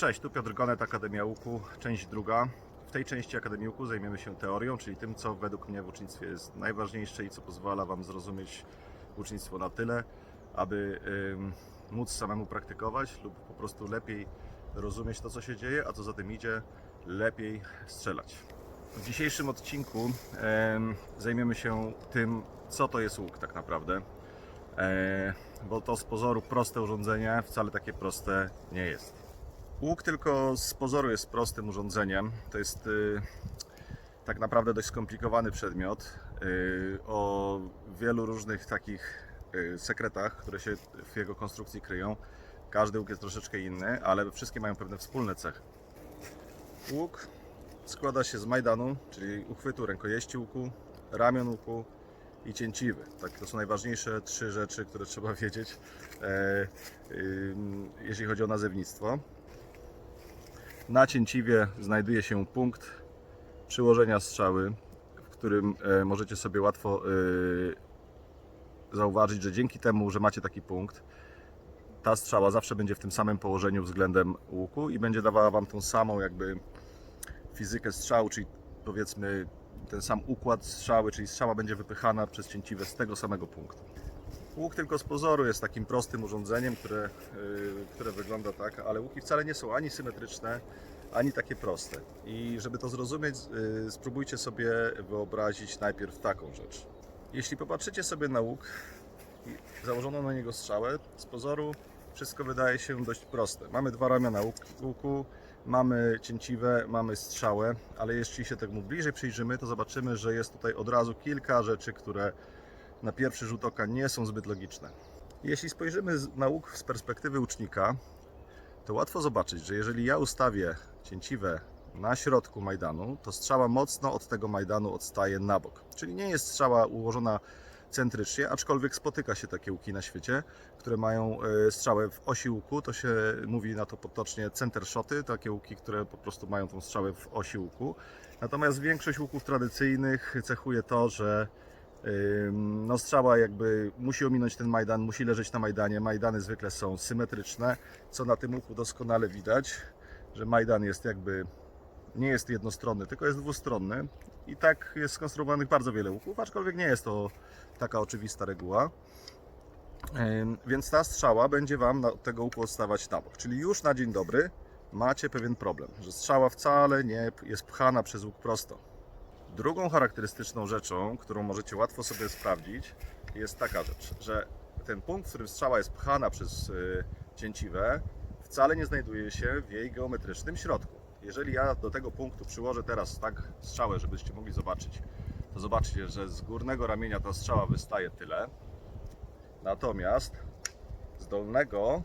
Cześć, tu Piotr Gonet, Akademia Łuku, część druga. W tej części Akademii Łuku zajmiemy się teorią, czyli tym, co według mnie w ucznictwie jest najważniejsze i co pozwala Wam zrozumieć ucznictwo na tyle, aby ym, móc samemu praktykować lub po prostu lepiej rozumieć to, co się dzieje, a co za tym idzie, lepiej strzelać. W dzisiejszym odcinku em, zajmiemy się tym, co to jest łuk tak naprawdę. E, bo to z pozoru proste urządzenie wcale takie proste nie jest. Łuk tylko z pozoru jest prostym urządzeniem. To jest y, tak naprawdę dość skomplikowany przedmiot y, o wielu różnych takich y, sekretach, które się w jego konstrukcji kryją. Każdy łuk jest troszeczkę inny, ale wszystkie mają pewne wspólne cechy. Łuk składa się z majdanu, czyli uchwytu rękojeści łuku, ramion łuku i cięciwy. Tak, to są najważniejsze trzy rzeczy, które trzeba wiedzieć, e, ym, jeśli chodzi o nazewnictwo. Na cięciwie znajduje się punkt przyłożenia strzały, w którym e, możecie sobie łatwo e, zauważyć, że dzięki temu, że macie taki punkt, ta strzała zawsze będzie w tym samym położeniu względem łuku i będzie dawała Wam tą samą jakby fizykę strzału, czyli powiedzmy ten sam układ strzały, czyli strzała będzie wypychana przez cięciwe z tego samego punktu. Łuk tylko z pozoru jest takim prostym urządzeniem, które, yy, które wygląda tak, ale łuki wcale nie są ani symetryczne, ani takie proste. I żeby to zrozumieć, yy, spróbujcie sobie wyobrazić najpierw taką rzecz. Jeśli popatrzycie sobie na łuk i założono na niego strzałę, z pozoru wszystko wydaje się dość proste. Mamy dwa ramiona łuk- łuku, mamy cięciwe, mamy strzałę, ale jeśli się temu bliżej przyjrzymy, to zobaczymy, że jest tutaj od razu kilka rzeczy, które na pierwszy rzut oka nie są zbyt logiczne. Jeśli spojrzymy na łuk z perspektywy ucznika, to łatwo zobaczyć, że jeżeli ja ustawię cięciwe na środku majdanu, to strzała mocno od tego majdanu odstaje na bok. Czyli nie jest strzała ułożona centrycznie, aczkolwiek spotyka się takie łuki na świecie, które mają e, strzałę w osi łuku, to się mówi na to potocznie center shoty, takie łuki, które po prostu mają tą strzałę w osi łuku. Natomiast większość łuków tradycyjnych cechuje to, że no strzała jakby musi ominąć ten majdan, musi leżeć na majdanie. Majdany zwykle są symetryczne, co na tym łuku doskonale widać, że majdan jest jakby nie jest jednostronny, tylko jest dwustronny. I tak jest skonstruowanych bardzo wiele łuków, aczkolwiek nie jest to taka oczywista reguła. Więc ta strzała będzie Wam od tego łuku odstawać na bok. Czyli już na dzień dobry macie pewien problem, że strzała wcale nie jest pchana przez łuk prosto. Drugą charakterystyczną rzeczą, którą możecie łatwo sobie sprawdzić, jest taka rzecz, że ten punkt, w którym strzała jest pchana przez y, cięciwe, wcale nie znajduje się w jej geometrycznym środku. Jeżeli ja do tego punktu przyłożę teraz tak strzałę, żebyście mogli zobaczyć, to zobaczcie, że z górnego ramienia ta strzała wystaje tyle, natomiast z dolnego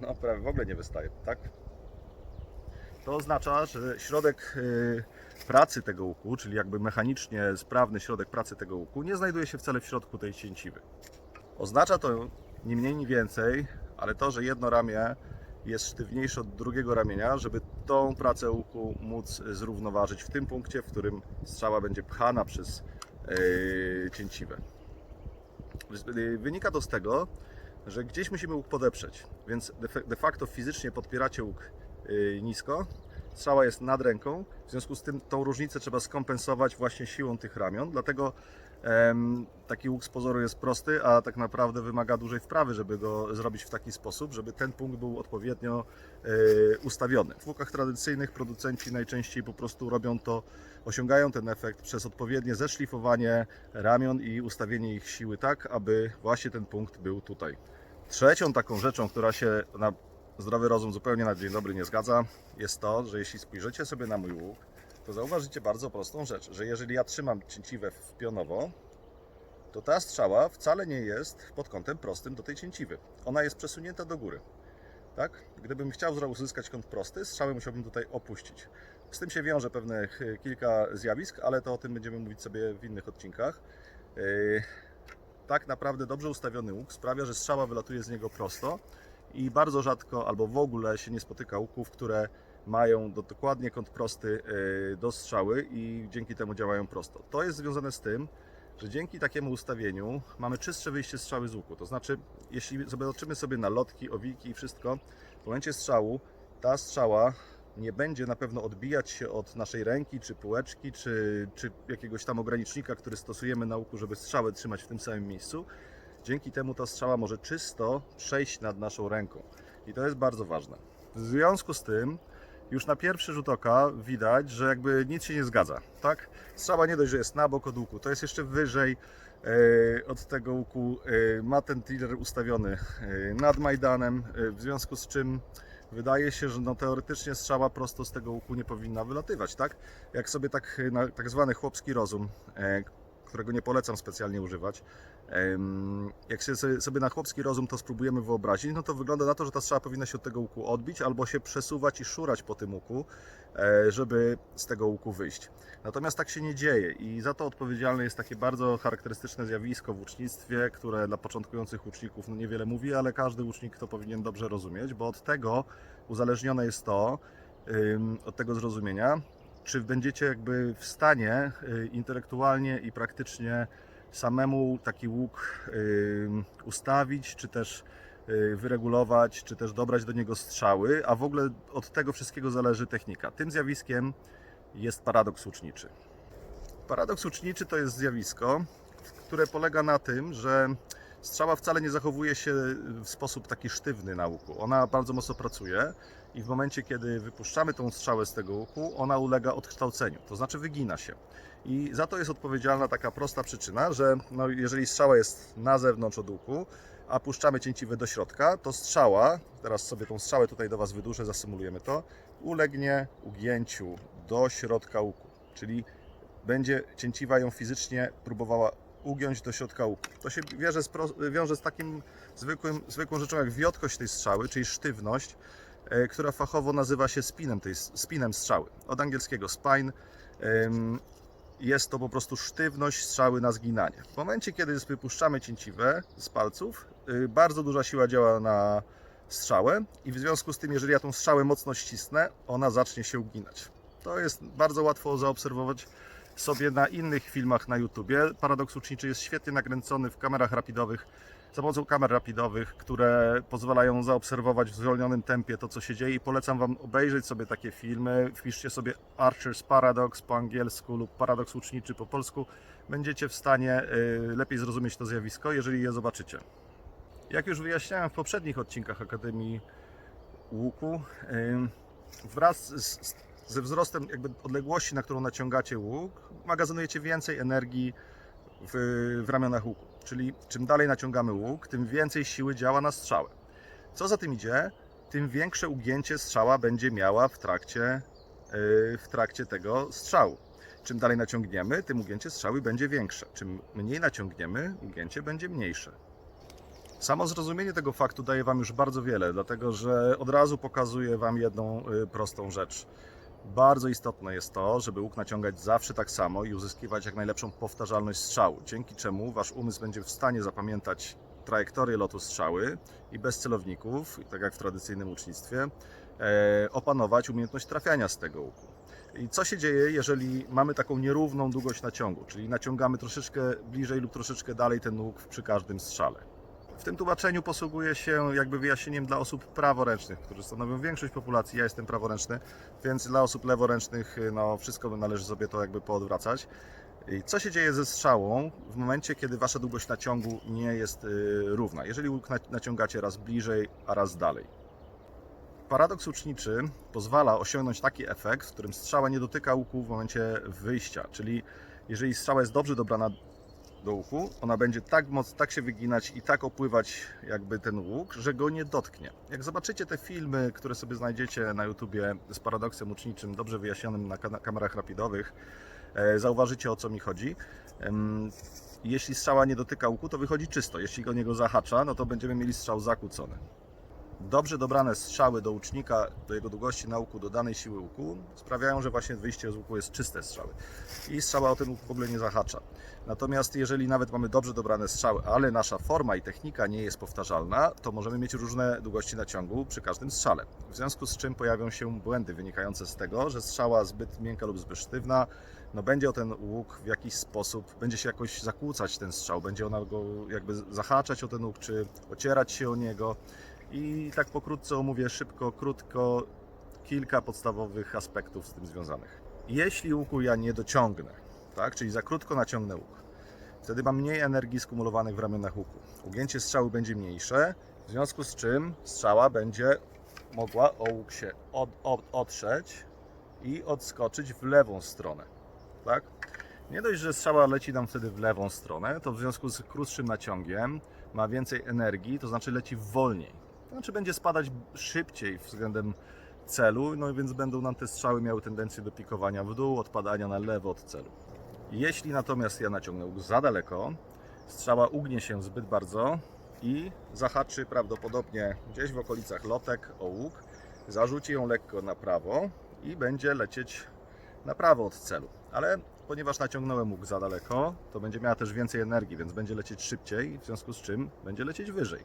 no prawie w ogóle nie wystaje, tak? To oznacza, że środek y, pracy tego łuku, czyli jakby mechanicznie sprawny środek pracy tego łuku, nie znajduje się wcale w środku tej cięciwy. Oznacza to ni mniej, ni więcej, ale to, że jedno ramię jest sztywniejsze od drugiego ramienia, żeby tą pracę łuku móc zrównoważyć w tym punkcie, w którym strzała będzie pchana przez yy, cięciwę. Yy, Wynika to z tego, że gdzieś musimy łuk podeprzeć, więc de facto fizycznie podpieracie łuk nisko, strzała jest nad ręką, w związku z tym tą różnicę trzeba skompensować właśnie siłą tych ramion, dlatego taki łuk z pozoru jest prosty, a tak naprawdę wymaga dużej wprawy, żeby go zrobić w taki sposób, żeby ten punkt był odpowiednio e, ustawiony. W łukach tradycyjnych producenci najczęściej po prostu robią to, osiągają ten efekt przez odpowiednie zeszlifowanie ramion i ustawienie ich siły tak, aby właśnie ten punkt był tutaj. Trzecią taką rzeczą, która się na zdrowy rozum zupełnie na dzień dobry nie zgadza, jest to, że jeśli spojrzycie sobie na mój łuk, to zauważycie bardzo prostą rzecz, że jeżeli ja trzymam cięciwę w pionowo, to ta strzała wcale nie jest pod kątem prostym do tej cięciwy. Ona jest przesunięta do góry. Tak? Gdybym chciał uzyskać kąt prosty, strzałę musiałbym tutaj opuścić. Z tym się wiąże pewnych kilka zjawisk, ale to o tym będziemy mówić sobie w innych odcinkach. Yy, Tak naprawdę dobrze ustawiony łuk sprawia, że strzała wylatuje z niego prosto i bardzo rzadko albo w ogóle się nie spotyka łuków, które mają do, dokładnie kąt prosty yy, do strzały i dzięki temu działają prosto. To jest związane z tym, że dzięki takiemu ustawieniu mamy czystsze wyjście strzały z łuku. To znaczy, jeśli zobaczymy sobie na lotki, owiki i wszystko, w momencie strzału ta strzała nie będzie na pewno odbijać się od naszej ręki, czy półeczki, czy, czy jakiegoś tam ogranicznika, który stosujemy na łuku, żeby strzałę trzymać w tym samym miejscu. Dzięki temu ta strzała może czysto przejść nad naszą ręką. I to jest bardzo ważne. W związku z tym, już na pierwszy rzut oka widać, że jakby nic się nie zgadza, tak? Strzała nie dość, że jest na bok od łuku, to jest jeszcze wyżej e, od tego łuku. E, ma ten tiller ustawiony e, nad Majdanem, e, w związku z czym wydaje się, że no, teoretycznie strzała prosto z tego łuku nie powinna wylatywać, tak? Jak sobie tak, tak zwany chłopski rozum, którego nie polecam specjalnie używać, jak się sobie- na chłopski rozum to spróbujemy wyobrazić, no to wygląda na to, że ta strzała powinna się od tego łuku odbić albo się przesuwać i szurać po tym łuku, e, żeby z tego łuku wyjść. Natomiast tak się nie dzieje i za to odpowiedzialne jest takie bardzo charakterystyczne zjawisko w łucznictwie, które dla początkujących łuczników no niewiele mówi, ale każdy łucznik to powinien dobrze rozumieć, bo od tego uzależnione jest to, od tego zrozumienia, czy będziecie jakby w stanie y, intelektualnie i praktycznie samemu taki łuk ym, ustawić, czy też y, wyregulować, czy też dobrać do niego strzały, a w ogóle od tego wszystkiego zależy technika. Tym zjawiskiem jest paradoks łuczniczy. Paradoks łuczniczy to jest zjawisko, które polega na tym, że strzała wcale nie zachowuje się w sposób taki sztywny na łuku. Ona bardzo mocno pracuje i w momencie, kiedy wypuszczamy tą strzałę z tego łuku, ona ulega odkształceniu, to znaczy wygina się. I za to jest odpowiedzialna taka prosta przyczyna, że no, jeżeli strzała jest na zewnątrz od łuku, a puszczamy cięciwe do środka, to strzała, teraz sobie tą strzałę tutaj do Was wydłużę, zasymulujemy to, ulegnie ugięciu do środka łuku, czyli będzie cięciwa ją fizycznie próbowała ugiąć do środka łuku. To się wiąże z, wiąże z takim zwykłym, zwykłą rzeczą jak wiotkość tej strzały, czyli sztywność, e, która fachowo nazywa się spinem, tej, spinem strzały. Od angielskiego spine. Jest to po prostu sztywność strzały na zginanie. W momencie, kiedy wypuszczamy cięciwę z palców, y, bardzo duża siła działa na strzałę i w związku z tym, jeżeli ja tą strzałę mocno ścisnę, ona zacznie się uginać. To jest bardzo łatwo zaobserwować sobie na innych filmach na YouTubie. Paradoks uczniczy jest świetnie nakręcony w kamerach rapidowych, za pomocą kamer rapidowych, które pozwalają zaobserwować w zwolnionym tempie to, co się dzieje i polecam Wam obejrzeć sobie takie filmy. Wpiszcie sobie Archer's Paradox po angielsku lub Paradoks uczniczy po polsku. Będziecie w stanie y, lepiej zrozumieć to zjawisko, jeżeli je zobaczycie. Jak już wyjaśniałem w poprzednich odcinkach Akademii Łuku, ym, wraz z, ze wzrostem jakby odległości, na którą naciągacie łuk, magazynujecie więcej energii w, w ramionach łuku. Czyli czym dalej naciągamy łuk, tym więcej siły działa na strzałę. Co za tym idzie, tym większe ugięcie strzała będzie miała w trakcie, yy, w trakcie tego strzału. Czym dalej naciągniemy, tym ugięcie strzały będzie większe. Czym mniej naciągniemy, ugięcie będzie mniejsze. Samo zrozumienie tego faktu daje Wam już bardzo wiele, dlatego że od razu pokazuje Wam jedną y, prostą rzecz. Bardzo istotne jest to, żeby łuk naciągać zawsze tak samo i uzyskiwać jak najlepszą powtarzalność strzału, dzięki czemu Wasz umysł będzie w stanie zapamiętać trajektorię lotu strzały i bez celowników, tak jak w tradycyjnym łucznictwie, e, opanować umiejętność trafiania z tego łuku. I co się dzieje, jeżeli mamy taką nierówną długość naciągu, czyli naciągamy troszeczkę bliżej lub troszeczkę dalej ten łuk przy każdym strzale? W tym tłumaczeniu posługuję się jakby wyjaśnieniem dla osób praworęcznych, którzy stanowią większość populacji. Ja jestem praworęczny, więc dla osób leworęcznych no, wszystko należy sobie to jakby poodwracać. I co się dzieje ze strzałą w momencie, kiedy wasza długość naciągu nie jest y, równa? Jeżeli łuk na- naciągacie raz bliżej, a raz dalej. Paradoks łuczniczy pozwala osiągnąć taki efekt, w którym strzała nie dotyka łuku w momencie wyjścia, czyli jeżeli strzała jest dobrze dobrana do łuku, ona będzie tak moc, tak się wyginać i tak opływać jakby ten łuk, że go nie dotknie. Jak zobaczycie te filmy, które sobie znajdziecie na YouTubie z paradoksem łuczniczym, dobrze wyjaśnionym na kamerach rapidowych, e, zauważycie o co mi chodzi. Jeśli strzała nie dotyka łuku, to wychodzi czysto. Jeśli go niego zahacza, no to będziemy mieli strzał zakłócony. Dobrze dobrane strzały do łucznika, do jego długości na łuku, do danej siły łuku sprawiają, że właśnie wyjście z łuku jest czyste strzały. I strzała o ten łuk w ogóle nie zahacza. Natomiast jeżeli nawet mamy dobrze dobrane strzały, ale nasza forma i technika nie jest powtarzalna, to możemy mieć różne długości naciągu przy każdym strzale. W związku z czym pojawią się błędy wynikające z tego, że strzała zbyt miękka lub zbyt sztywna, no będzie o ten łuk w jakiś sposób, będzie się jakoś zakłócać ten strzał, będzie ona go jakby zahaczać o ten łuk, czy ocierać się o niego. I tak pokrótce omówię szybko, krótko, kilka podstawowych aspektów z tym związanych. Jeśli łuku ja nie dociągnę, tak, czyli za krótko naciągnę łuk, wtedy mam mniej energii skumulowanej w ramionach łuku. Ugięcie strzały będzie mniejsze, w związku z czym strzała będzie mogła o łuk się od, od, otrzeć i odskoczyć w lewą stronę. Tak? Nie dość, że strzała leci nam wtedy w lewą stronę, to w związku z krótszym naciągiem ma więcej energii, to znaczy leci wolniej. Znaczy będzie spadać szybciej względem celu, no więc będą nam te strzały miały tendencję do pikowania w dół, odpadania na lewo od celu. Jeśli natomiast ja naciągnę łuk za daleko, strzała ugnie się zbyt bardzo i zahaczy prawdopodobnie gdzieś w okolicach lotek o łuk, zarzuci ją lekko na prawo i będzie lecieć na prawo od celu. Ale ponieważ naciągnąłem łuk za daleko, to będzie miała też więcej energii, więc będzie lecieć szybciej, w związku z czym będzie lecieć wyżej.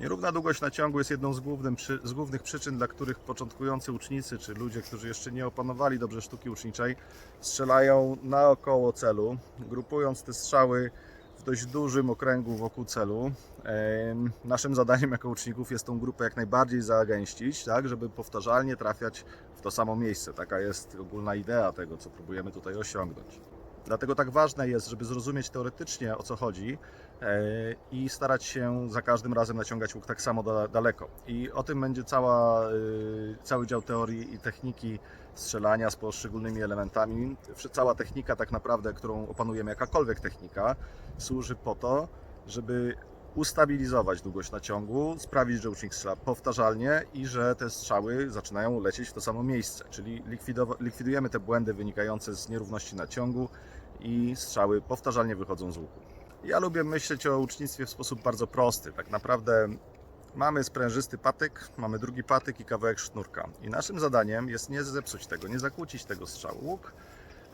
Nierówna długość naciągu jest jedną z, przy- z głównych przyczyn, dla których początkujący łucznicy, czy ludzie, którzy jeszcze nie opanowali dobrze sztuki łuczniczej, strzelają naokoło celu, grupując te strzały w dość dużym okręgu wokół celu. Naszym zadaniem jako łuczników jest tą grupę jak najbardziej zagęścić, tak, żeby powtarzalnie trafiać w to samo miejsce. Taka jest ogólna idea tego, co próbujemy tutaj osiągnąć. Dlatego tak ważne jest, żeby zrozumieć teoretycznie o co chodzi i starać się za każdym razem naciągać łuk tak samo da- daleko. I o tym będzie cała, y, cały dział teorii i techniki strzelania z poszczególnymi elementami. Cała technika tak naprawdę, którą opanujemy, jakakolwiek technika, służy po to, żeby ustabilizować długość naciągu, sprawić, że łucznik strzela powtarzalnie i że te strzały zaczynają lecieć w to samo miejsce. Czyli likwidujemy te błędy wynikające z nierówności naciągu i strzały powtarzalnie wychodzą z łuku. Ja lubię myśleć o łucznictwie w sposób bardzo prosty. Tak naprawdę mamy sprężysty patyk, mamy drugi patyk i kawałek sznurka. I naszym zadaniem jest nie zepsuć tego, nie zakłócić tego strzału. Łuk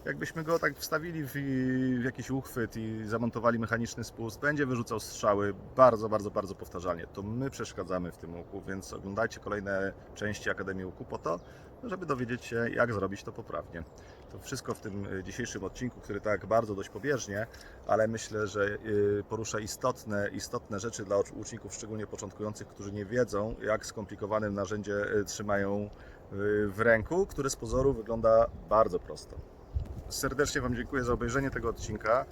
jakbyśmy go tak wstawili w, w jakiś uchwyt i zamontowali mechaniczny spust, będzie wyrzucał strzały bardzo, bardzo, bardzo powtarzalnie. To my przeszkadzamy w tym łuku, więc oglądajcie kolejne części Akademii Łuku po to, żeby dowiedzieć się, jak zrobić to poprawnie. To wszystko w tym y, dzisiejszym odcinku, który tak bardzo dość pobieżnie, ale myślę, że y, porusza istotne, istotne rzeczy dla uczniów, szczególnie początkujących, którzy nie wiedzą, jak skomplikowane narzędzie y, trzymają w ręku, które z pozoru wygląda bardzo prosto. Serdecznie Wam dziękuję za obejrzenie tego odcinka.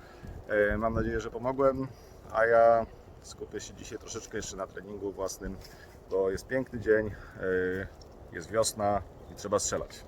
E, Mam nadzieję, że pomogłem, a ja skupię się dzisiaj troszeczkę jeszcze na treningu własnym, bo jest piękny dzień, e, jest wiosna i trzeba strzelać.